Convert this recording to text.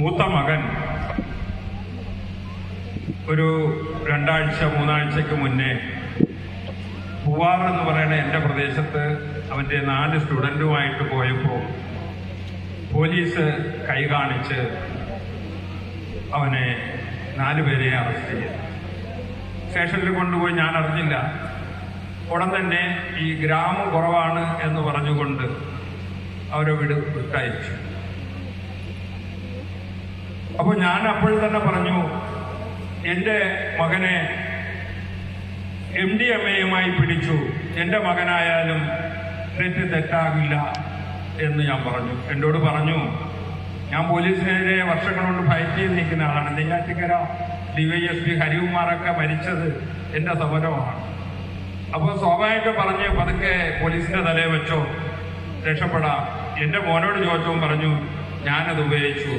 മൂത്ത മകൻ ഒരു രണ്ടാഴ്ച മൂന്നാഴ്ചക്ക് മുന്നേ പൂവാർ എന്ന് പറയുന്ന എന്റെ പ്രദേശത്ത് അവന്റെ നാല് സ്റ്റുഡന്റുമായിട്ട് പോയപ്പോൾ പോലീസ് കൈ കാണിച്ച് അവനെ നാലുപേരെ അറസ്റ്റ് ചെയ്തു. സ്റ്റേഷനിൽ കൊണ്ടുപോയി ഞാൻ അറിഞ്ഞില്ല. ഉടൻ തന്നെ ഈ ഗ്രാമം കുറവാണ് എന്ന് പറഞ്ഞുകൊണ്ട് അവരെ വിട് വിട്ടയച്ചു. അപ്പോൾ ഞാൻ അപ്പോൾ തന്നെ പറഞ്ഞു എന്റെ മകനെ എം ഡി എം എയുമായി പിടിച്ചു. എന്റെ മകനായാലും തെറ്റ് തെറ്റാകില്ല എന്ന് ഞാൻ പറഞ്ഞു. എന്നോട് പറഞ്ഞു ഞാൻ പോലീസിനെതിരെ വർഷങ്ങൾ കൊണ്ട് ഫൈറ്റ് ചെയ്ത് നിൽക്കുന്ന ആളാണ് നെയ്യാറ്റിക്കര ഡിവൈ എസ് പി ഹരികുമാറൊക്കെ മരിച്ചത് എന്റെ സമരമാണ്. അപ്പോൾ സ്വാഭാവികം പറഞ്ഞ് പതുക്കെ പോലീസിന്റെ തലയെ വെച്ചോ. രക്ഷപ്പെടാം. എന്റെ മോനോട് ചോദിച്ചവും പറഞ്ഞു ഞാനത് ഉപയോഗിച്ചു.